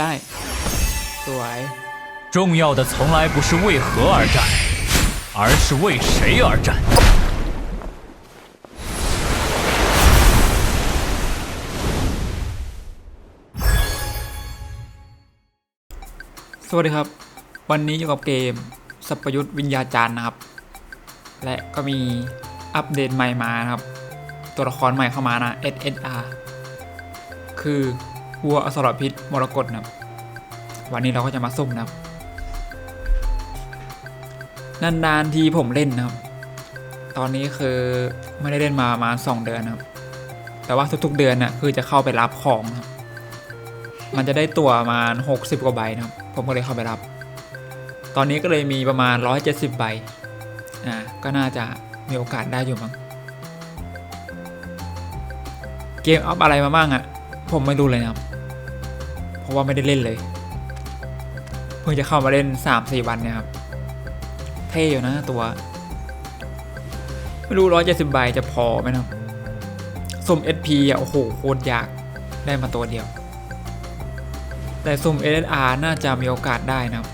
ได้ สวย 重要的从来不是为何而战，而是为谁而战。 สวัสดีครับ วันนี้อยู่กับเกมสัพยุทธวิญญาจารย์นะครับ และก็มีอัปเดตใหม่มานะครับ ตัวละครใหม่เข้ามานะ SSR คือ วัวอสรพิษมรกตนะครับวันนี้เราก็จะมาสุ่มนะครับ นานๆทีผมเล่นนะครับ ตอนนี้คือไม่ได้เล่นมาประมาณสองเดือนนะครับ แต่ว่าทุกๆเดือนน่ะคือจะเข้าไปรับของนะครับ มันจะได้ตั๋วประมาณ60กว่าใบนะครับ ผมก็เลยเข้าไปรับ ตอนนี้ก็เลยมีประมาณ170ใบ อ่า ก็น่าจะมีโอกาสได้อยู่มั้ง เกมอัพอะไรมาบ้างอะ่ะ ผมไม่รู้เลยนะครับ เพราะว่าไม่ได้เล่นเลย เพิ่งจะเข้ามาเล่น3-4วันเนี่ยครับ เท่อยู่นะตัว ไม่รู้170ใบจะพอไหมนะครับสม SP อะโอ้โหโคตรยากได้มาตัวเดียว แต่สุ่ม SSR น่าจะมีโอกาสได้นะครับ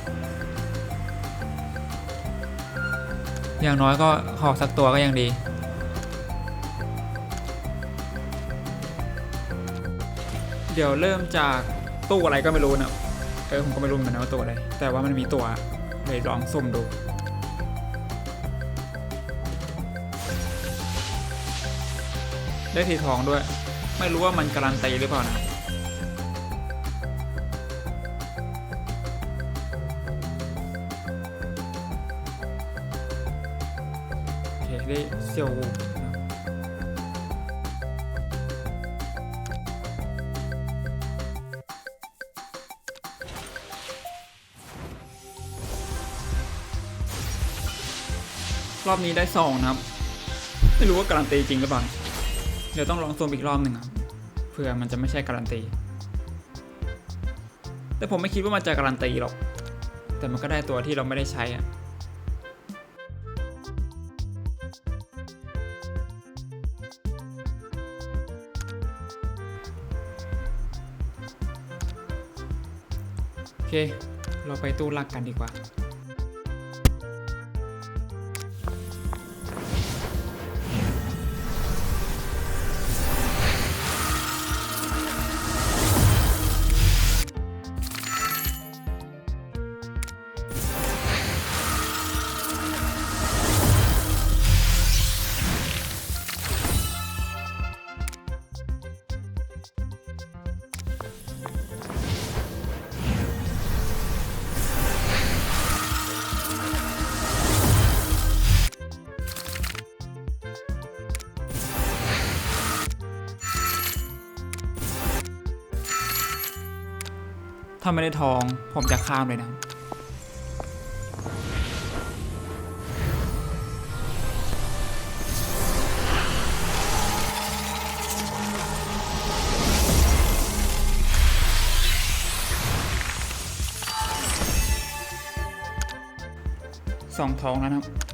อย่างน้อยก็ขอสักตัวก็ยังดี เดี๋ยวเริ่มจากตู้อะไรก็ไม่รู้นะเออผมก็ไม่รู้เหมือนกันนะว่าตัวอะไร แต่ว่ามันมีตัวเลยลองสุ่มดู ได้ทีทองด้วย ไม่รู้ว่ามันการันตีหรือเปล่านะโอเคได้เซียว รอบนี้ได้สองนะครับ ไม่รู้ว่าการันตีจริงหรือเปล่า เดี๋ยวต้องลองซูมอีกรอบหนึ่งครับ เผื่อมันจะไม่ใช่การันตี แต่ผมไม่คิดว่ามันจะการันตีหรอก แต่มันก็ได้ตัวที่เราไม่ได้ใช้อะโอเค เราไปตู้ลักกันดีกว่า ถ้าไม่ได้ทองผมจะข้ามเลยนะ สองทองแล้วนะครับ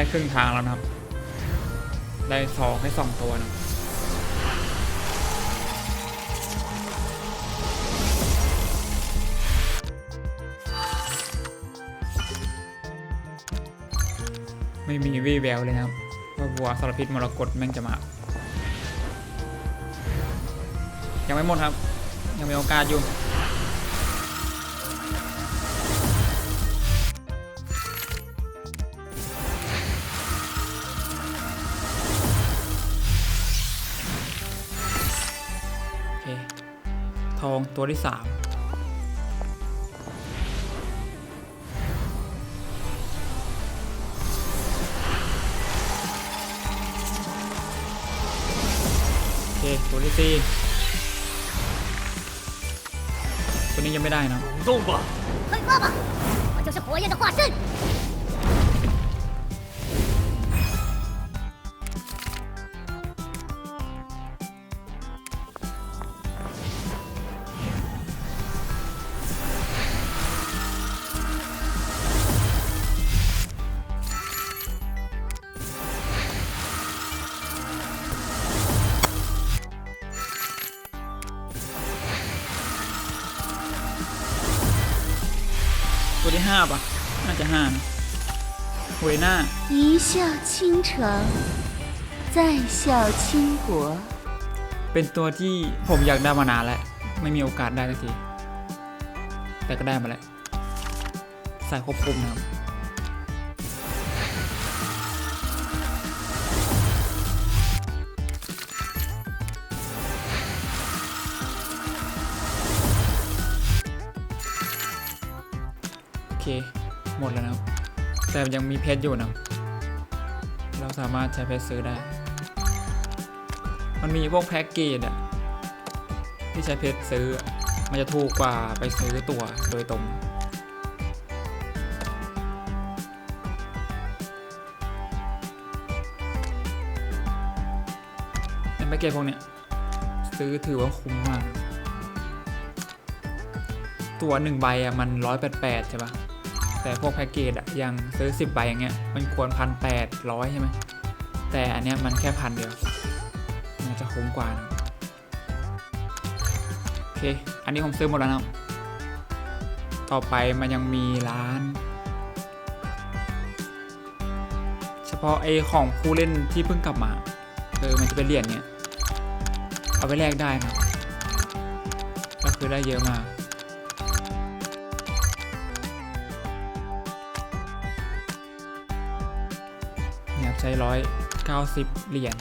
ได้ครึ่งทางแล้วนะครับ ได้สองให้สองตัวนะไม่มีวี่แววเลยนะครับว่าบัวสารพิษมรกตแม่งจะมายังไม่หมดครับ ยังมีโอกาสอยู่ งตัวที่สามโอเค ตัวที่สี่ตัวนี้ยังไม่ได้นะ 动吧，喷发吧！我就是火焰的化身。 ห้าป่ะ น่าจะห้านะเวน่า 一笑倾城，再笑倾国。 เป็นตัวที่ผมอยากได้มานานแล้ว ไม่มีโอกาสได้สักที แต่ก็ได้มาแล้วสายควบคุมนะครับ หมดแล้วนะแต่ยังมีเพชรอยู่นะเราสามารถใช้เพชรซื้อได้ มันมีพวกแพ็กเกจอะที่ใช้เพชรซื้อ มันจะถูกกว่าไปซื้อตัวโดยตรงแต่แพ็กเกจพวกเนี้ยซื้อถือว่าคุ้มมาก ตัวหนึ่งใบอะมันร้อยแปดแปดใช่ปะ แต่พวกแพ็กเกจอะอยังซื้อสิบใบอย่างเงี้ยมันควรพันแปดร้อยใช่ไหมแต่อันเนี้ยมันแค่พันเดียวน่าจะคุ้มกว่านะโอเค อันนี้ผมซื้อหมดแล้วนะต่อไปมันยังมีร้าน เฉพาะไอของผู้เล่นที่เพิ่งกลับมาเออมันจะเป็นเหรียญเนี่ยเอาไปแลกได้นะก็คือได้เยอะมาก ใช้ร้อยเก้าสิบเหรียญ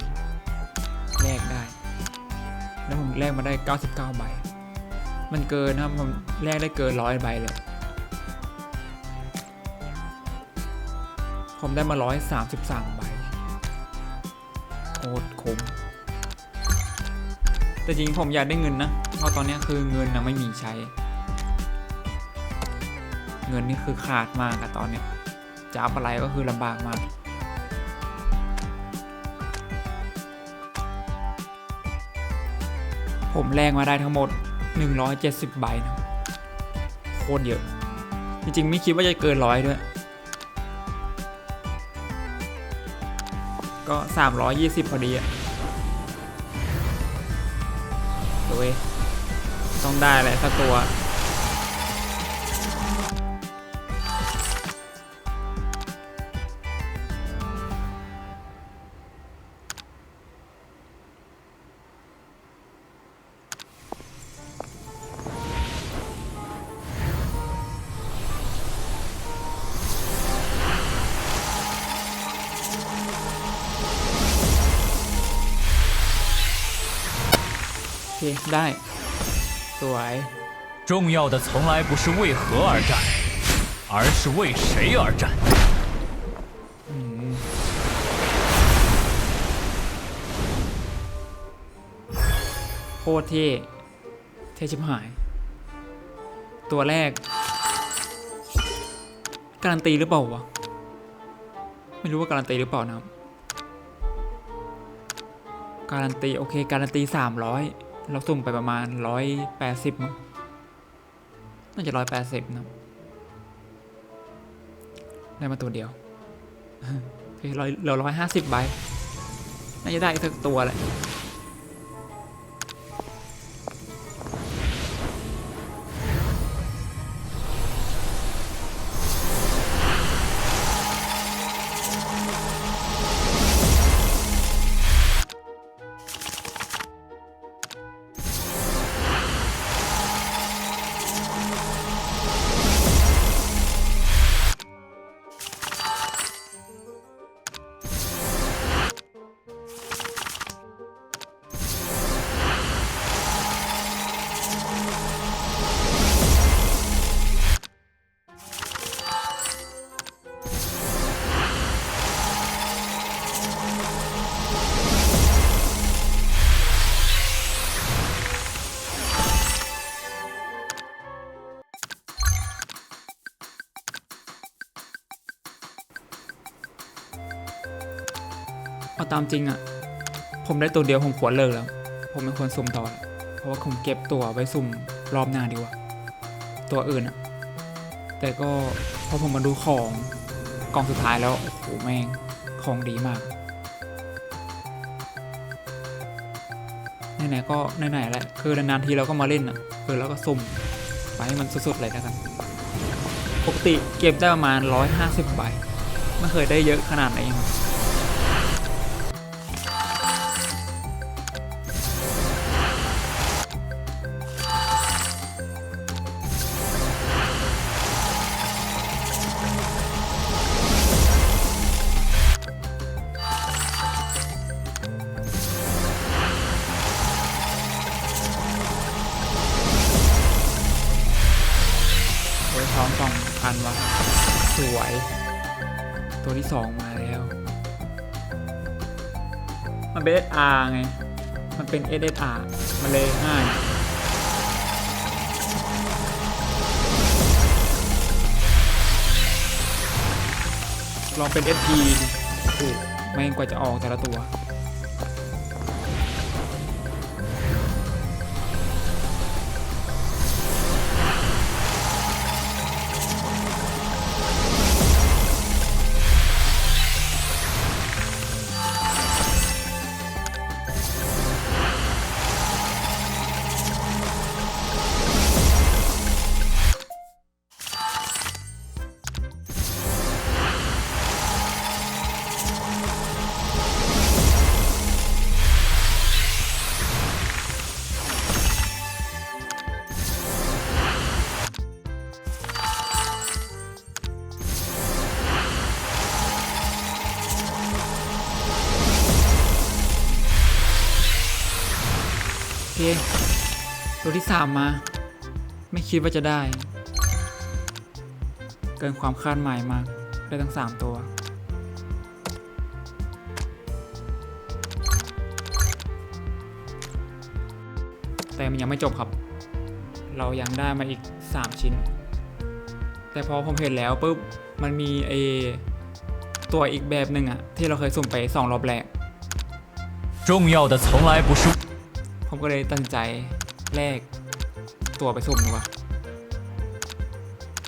แลกได้ แล้วผมแลกมาได้99ใบ มันเกินนะครับผมแลกได้เกินร้อยใบเลย ผมได้มา133ใบโคตรคุ้มแต่จริงผมอยากได้เงินนะ เพราะตอนนี้คือเงินนะไม่มีใช้ เงินนี่คือขาดมากอะตอนเนี้ยจะเอาอะไรก็คือลำบากมาก ผมแลกมาได้ทั้งหมด 170 ใบนะโคตรเยอะ จริงๆ ไม่คิดว่าจะเกินร้อยด้วย ก็ 320 พอดีอะโอ้ยต้องได้แหละสักตัว โอเค ได้ สวย 重要的从来不是为何而战，而是为谁而战。 โคตรเท่ เท่ชิบหาย ตัวแรก การันตีหรือเปล่าวะ ไม่รู้ว่าการันตีหรือเปล่านะครับ การันตี โอเค การันตี 300 เราสุ่มไปประมาณร้อยแปดสิบมั้งน่าจะร้อยแปดสิบนะได้มาตัวเดียวเคร้อยเหลือร้อยห้าสิบใบ น่าจะได้อีกสักตัวแหละ เอาตามจริงอะ่ะผมได้ตัวเดียวผมควรเลิกแล้ว ผมไม่ควรสุ่มต่อ เพราะว่าผมเก็บตัวไว้สุ่มรอบหน้าดีกว่า ตัวอื่นอะ่ะแต่ก็พอผมมาดูของกล่องสุดท้ายแล้ว โอ้โหแม่งของดีมากไหนๆก็ไหนๆแหละคือนานๆทีเราก็มาเล่นอะคือเราก็สุ่มไปให้มันสุดๆเลยแล้วกันปกติเก็บได้ประมาณ 150ใบไม่เคยได้เยอะขนาดไหน ตัวที่สองมาแล้ว มันเป็น SR ไง มันเป็น SSR มันเลยง่ายลองเป็น SP ดิโอ้โหแม่งกว่าจะออกแต่ละตัว เค ตัวที่สามมา ไม่คิดว่าจะได้ เกินความคาดหมายมาก ได้ทั้งสามตัว แต่มันยังไม่จบครับ เรายังได้มาอีก 3 ชิ้น แต่พอผมเห็นแล้วปุ๊บ มันมีไอตัวอีกแบบหนึ่งอะที่เราเคยสุ่มไป 2 รอบแรก 重要的从来不是 ผมก็เลยตัดสินใจแลกตัวไปสุ่มดีกว่า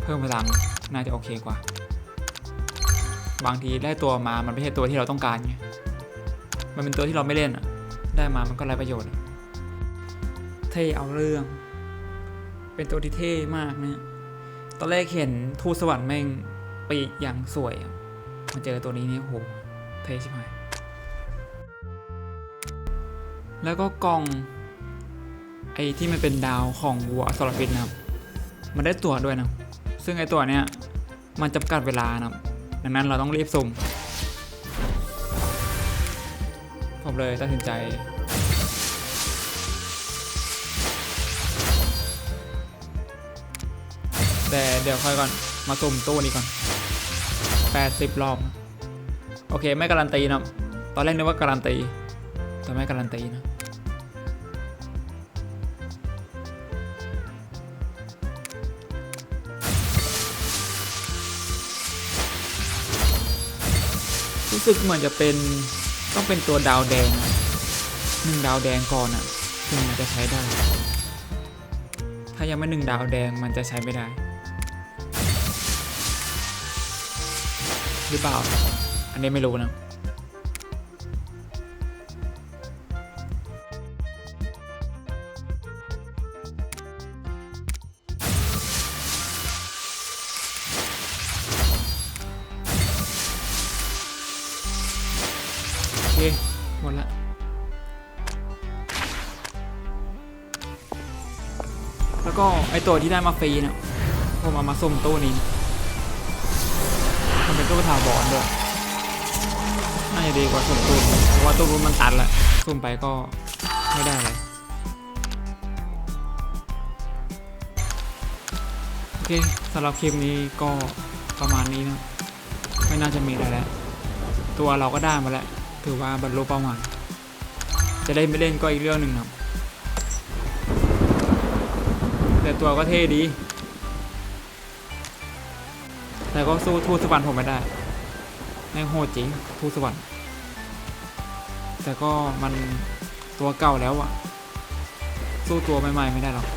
เพิ่มพลังน่าจะโอเคกว่า บางทีได้ตัวมา มันไม่ใช่ตัวที่เราต้องการไง มันเป็นตัวที่เราไม่เล่นอะได้มามันก็ไร้ประโยชน์ เท่เอาเรื่อง เป็นตัวที่เท่มากเนี่ย ตอนแรกเห็นทูตสวรรค์แม่งปีกอย่างสวย มาเจอตัวนี้นี่โห เท่ชิบหาย แล้วก็กล่องไอ้ที่มันเป็นดาวของวัวอสรพิษนะครับ มันได้ตัวด้วยนะ ซึ่งไอ้ตัวเนี้ยมันจำกัดเวลานะครับ ดังนั้นเราต้องรีบสุ่ม ผมเลยตัดสินใจ แต่เดี๋ยวค่อยก่อน มาสุ่มตู้นี้ก่อน 80 รอบ โอเคไม่การันตีนะ ตอนแรกนึกว่าการันตี แต่ไม่การันตีนะ รู้สึกเหมือนจะเป็นต้องเป็นตัวดาวแดงหนึ่งดาวแดงก่อนอะถึงมันจะใช้ได้ ถ้ายังไม่หนึ่งดาวแดงมันจะใช้ไม่ได้ หรือเปล่า อันนี้ไม่รู้นะ แล้วก็ไอตัวที่ได้มาฟรีเนะผมเอามาส่งตู้นี้มันเป็นตู้ถาวรด้วยน่าจะดีกว่าส่งตู้เพราะว่าตู้นู้นมันตันละส่งไปก็ไม่ได้อะไรโอเคสำหรับคลิปนี้ก็ประมาณนี้นะไม่น่าจะมีอะไรแล้ว ตัวเราก็ได้มาแล้ว ถือว่าบรรลุเป้าหมายจะเล่นไม่เล่นก็อีกเรื่องหนึ่งครั แต่ตัวก็เท่ดี แต่ก็สู้ทูตสวรรค์ผมไม่ได้แม่งโหดจริงทูตสวรรค์แต่ก็มันตัวเก่าแล้วอะสู้ตัวใหม่ๆไม่ได้หรอก